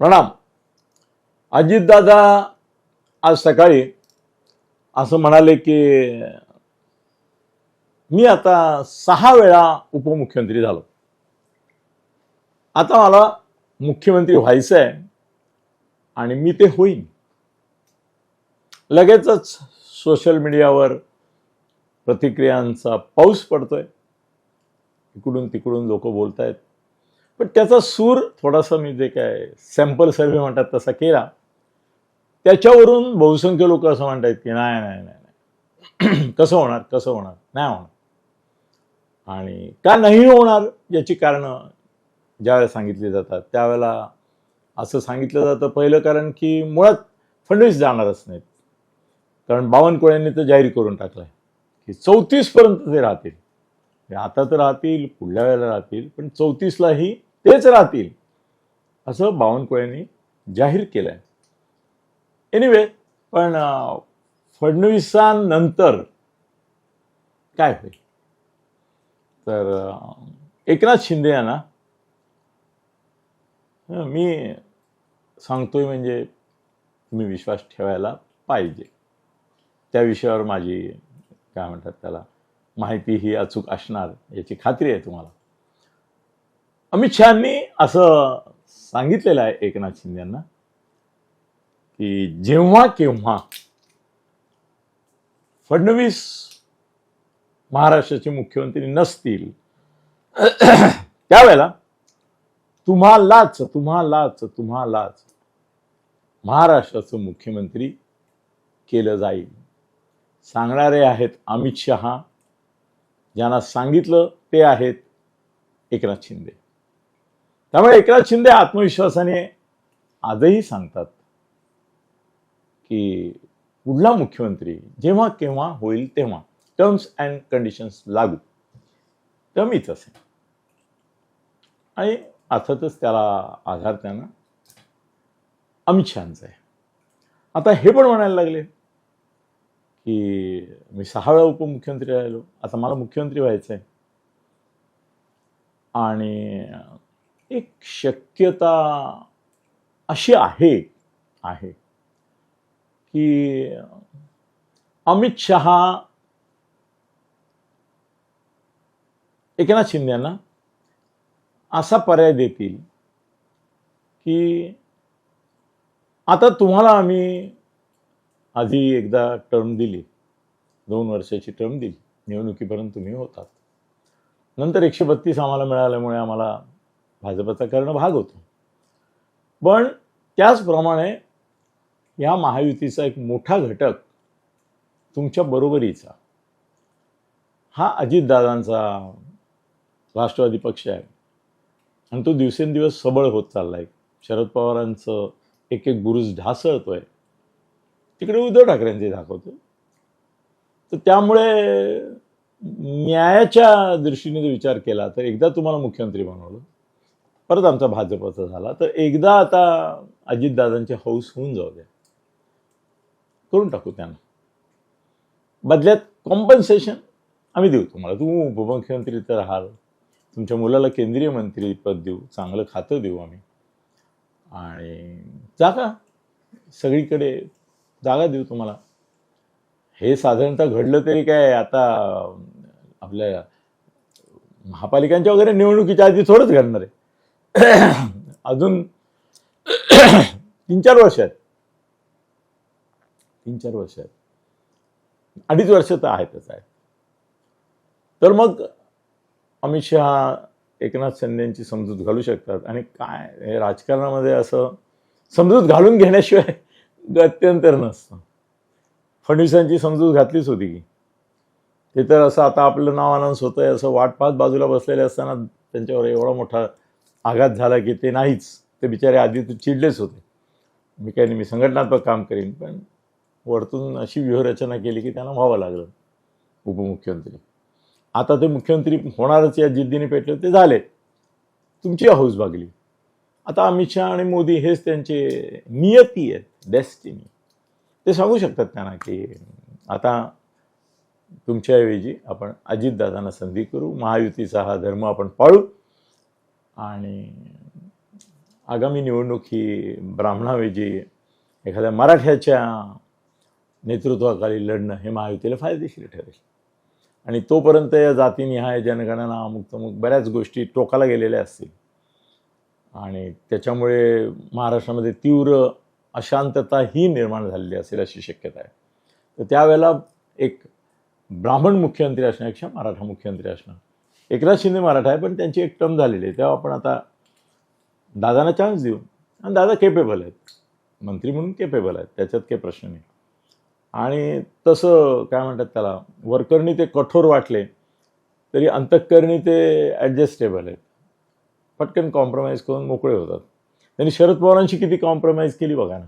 प्रणाम. अजितदादा आज सकाळी असं म्हणाले की मी आता सहा वेळा उपमुख्यमंत्री झालो. आता मला मुख्यमंत्री व्हायचं आहे आणि मी ते होईन. लगेचच सोशल मीडियावर प्रतिक्रियांचा पाऊस पडतोय. इकडून तिकडून लोक बोलत आहेत पण त्याचा सूर थोडासा मी जे काय सॅम्पल सर्व्हे म्हणतात तसा केला त्याच्यावरून बहुसंख्य लोक असं म्हणतात की नाही नाही नाही नाही. कसं होणार कसं होणार नाही होणार. आणि का नाही होणार याची कारणं ज्यावेळेला सांगितली जातात त्यावेळेला असं सांगितलं जातं पहिलं कारण की मुळात फडणवीस जाणारच नाहीत. कारण बावनकुळ्यांनी तर जाहीर करून टाकलं आहे की चौतीसपर्यंत ते राहतील. आता तर राहतील पुढल्या वेळेला राहतील पण चौतीसलाही तेच राहतील. असं बावनकुळ्यांनी जाहीर केलंय. एनिवे पण फडणवीसांनंतर काय होईल? तर एकनाथ शिंदे यांना मी सांगतोय म्हणजे तुम्ही विश्वास ठेवायला पाहिजे. त्या विषयावर माझी काय म्हणतात त्याला माहिती ही अचूक असणार याची खात्री आहे तुम्हाला. अमित शहानी असं सांगितलेलं आहे एकनाथ शिंदे यांना की जेव्हा केव्हा फडणवीस महाराष्ट्राचे मुख्यमंत्री नसतील त्यावेळेला तुम्हालाच तुम्हालाच तुम्हालाच महाराष्ट्राचं मुख्यमंत्री केलं जाईल. सांगणारे आहेत अमित शहा ज्यांना सांगितलं ते आहेत एकनाथ शिंदे. त्यामुळे एकनाथ शिंदे आत्मविश्वासाने आजही सांगतात की पुढला मुख्यमंत्री जेव्हा केव्हा होईल तेव्हा टर्म्स अँड कंडिशन्स लागू. तर मीच असेल आणि अर्थातच त्याला आधार त्यांना अमित शहाचा आहे. आता हे पण म्हणायला लागले की मी सहा वेळा उपमुख्यमंत्री राहिलो. आता मला मुख्यमंत्री व्हायचं आहे आणि एक शक्यता अशी आहे आहे की अमित शहा एकनाथ शिंदे यांना असा पर्याय देतील की आता तुम्हाला आम्ही आधी एकदा टर्म दिली दोन वर्षाची टर्म दिली निवडणुकीपर्यंत तुम्ही होतात. नंतर एकशे बत्तीस आम्हाला मिळाल्यामुळे आम्हाला भाजपचा करणं भाग होतो. पण त्याचप्रमाणे या महायुतीचा एक मोठा घटक तुमच्या बरोबरीचा हा अजितदादांचा राष्ट्रवादी पक्ष आहे. आणि तो दिवसेंदिवस सबळ होत चालला आहे शरद पवारांचं एक एक बुरुज ढासळतोय. तिकडे उद्धव ठाकरेंचे दाखवतो तर त्यामुळे न्यायाच्या दृष्टीने जर विचार केला तर एकदा तुम्हाला मुख्यमंत्री बनवलं. परत आमचा भाजपचा झाला. तर एकदा आता अजितदादांचे हौस होऊन जाऊ द्या करून टाकू त्यांना. बदल्यात कॉम्पन्सेशन आम्ही देऊ तुम्हाला. तुम्ही उपमुख्यमंत्री तर राहाल. तुमच्या मुलाला केंद्रीय मंत्रीपद देऊ. चांगलं खातं देऊ आम्ही. आणि जागा. सगळीकडे जागा देऊ तुम्हाला. हे साधारणतः घडलं तरी काय आता आपल्या महापालिकांच्या वगैरे निवडणुकीच्या आधी थोडंच घडणार आहे. अजून तीन चार वर्ष आहेत. तीन चार वर्ष आहेत. अडीच वर्ष तर आहेतच आहेत. तर मग अमित शहा एकनाथ शिंदेची समजूत घालू शकतात. आणि काय हे राजकारणामध्ये असं समजूत घालून घेण्याशिवाय गत्यंतर नसतं. फडणवीसांची समजूत घातलीच होती की. ते तर असं आता आपलं नाव अनाऊन्स होतंय असं वाट पाहत बाजूला बसलेले असताना त्यांच्यावर एवढा मोठा आघात झाला की ते नाहीच. ते बिचारे आधी तर चिडलेच होते. मी काही नाही मी संघटनात्मक काम करीन पण वरतून अशी व्यूहरचना केली की त्यांना व्हावं लागलं उपमुख्यमंत्री. आता ते मुख्यमंत्री होणारच या जिद्दीने पेटले ते झाले. तुमची हौस भागली. आता अमित शहा आणि मोदी हेच त्यांचे नियती आहेत डेस्टिनी ते सांगू शकतात त्यांना की आता तुमच्याऐवजी आपण अजितदादांना संधी करू महायुतीचा हा धर्म आपण पाळू आणि आगामी निवडणूक ही ब्राह्मणाऐवजी एखाद्या मराठ्याच्या नेतृत्वाखाली लढणं हे महायुतीला फायदेशीर ठरेल. आणि तोपर्यंत या जातीनिहाय जनगणना अमुक तमुक बऱ्याच गोष्टी टोकाला गेलेल्या असतील. आणि त्याच्यामुळे महाराष्ट्रामध्ये तीव्र अशांतता ही निर्माण झालेली असेल अशी शक्यता आहे. तर त्यावेळेला एक ब्राह्मण मुख्यमंत्री असण्यापेक्षा मराठा मुख्यमंत्री असणं एकनाथ शिंदे मराठा आहे पण त्यांची एक टर्म झालेली आहे. तेव्हा आपण आता दादांना चान्स देऊ. आणि दादा केपेबल आहेत. मंत्री म्हणून केपेबल आहेत. त्याच्यात काही प्रश्न नाही. आणि तसं काय म्हणतात त्याला वरकरणी ते कठोर वाटले तरी अंतःकरणी ते ॲडजस्टेबल आहेत. पटकन कॉम्प्रोमाइज करून मोकळे होतात. त्यांनी शरद पवारांशी किती कॉम्प्रोमाइज केली बघा ना.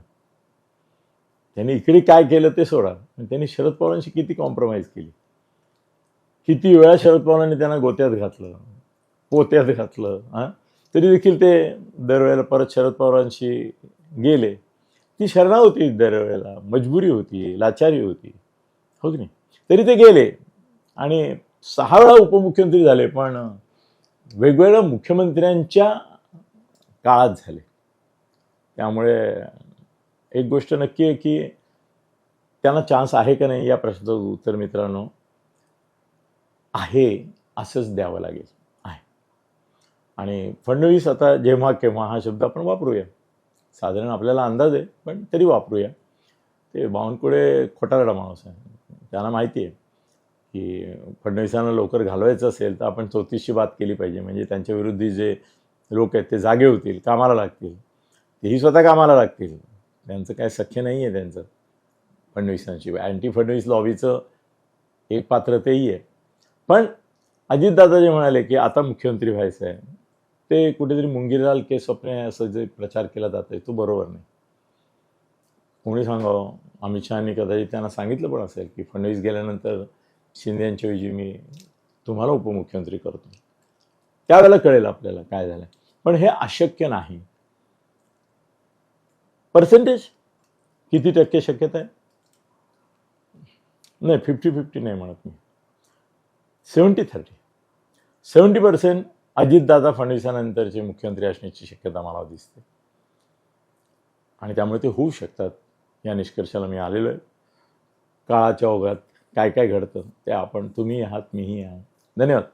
त्यांनी इकडे काय केलं ते सोडा. त्यांनी शरद पवारांशी किती कॉम्प्रोमाइज केली. किती वेळा शरद पवारांनी त्यांना गोत्यात घातलं पोत्यात घातलं हां? तरी देखील ते दरवेळेला परत शरद पवारांशी गेले. ती शरणा होती दरवेळेला मजबुरी होती लाचारी होती. हो की नाही? तरी ते गेले. आणि सहा वेळा उपमुख्यमंत्री झाले पण वेगवेगळ्या मुख्यमंत्र्यांच्या काळात झाले. त्यामुळे एक गोष्ट नक्की आहे की त्यांना चान्स आहे का नाही या प्रश्नाचं उत्तर मित्रांनो आहे असंच द्यावं लागेल. आहे. आणि फडणवीस आता जेव्हा केव्हा हा शब्द आपण वापरूया. साधारण आपल्याला अंदाज आहे पण तरी वापरूया. ते बावनकुळे खोटारडा माणूस आहे. त्यांना माहिती आहे की फडणवीसांना लवकर घालवायचं असेल तर आपण चौतीसशी बात केली पाहिजे. म्हणजे त्यांच्या विरुद्धी जे लोक आहेत ते जागे होतील कामाला लागतील. तेही स्वतः कामाला लागतील. त्यांचं काय सख्य नाही आहे त्यांचं. फडणवीसांशिवाय. अँटी फडणवीस लॉबीचं एक पात्र तेही आहे. पण अजितदादा जे म्हणाले की आता मुख्यमंत्री व्हायचं आहे ते कुठेतरी मुंगीलाल के स्वप्ने असं जे प्रचार केला जात आहे तो बरोबर नाही. कोणी सांगावं? अमित शहानी कदाचित त्यांना सांगितलं पण असेल की फडणवीस गेल्यानंतर शिंदे यांच्याऐवजी मी तुम्हाला उपमुख्यमंत्री करतो. त्यावेळेला कळेल आपल्याला काय झालं पण हे अशक्य नाही. पर्सेंटेज किती टक्के शक्यता आहे? नाही फिफ्टी फिफ्टी नाही म्हणत मी. Seventy thirty. Seventy percent Ajitdada फडणवीसानंतरचे मुख्यमंत्री असण्याची शक्यता मला दिसते. आणि त्यामुळे ते होऊ शकतात. या निष्कर्षाला मी आलेलो आहे. काळाच्या ओघात काय काय घडतं ते आपण तुम्ही आहात मीही आहात. धन्यवाद.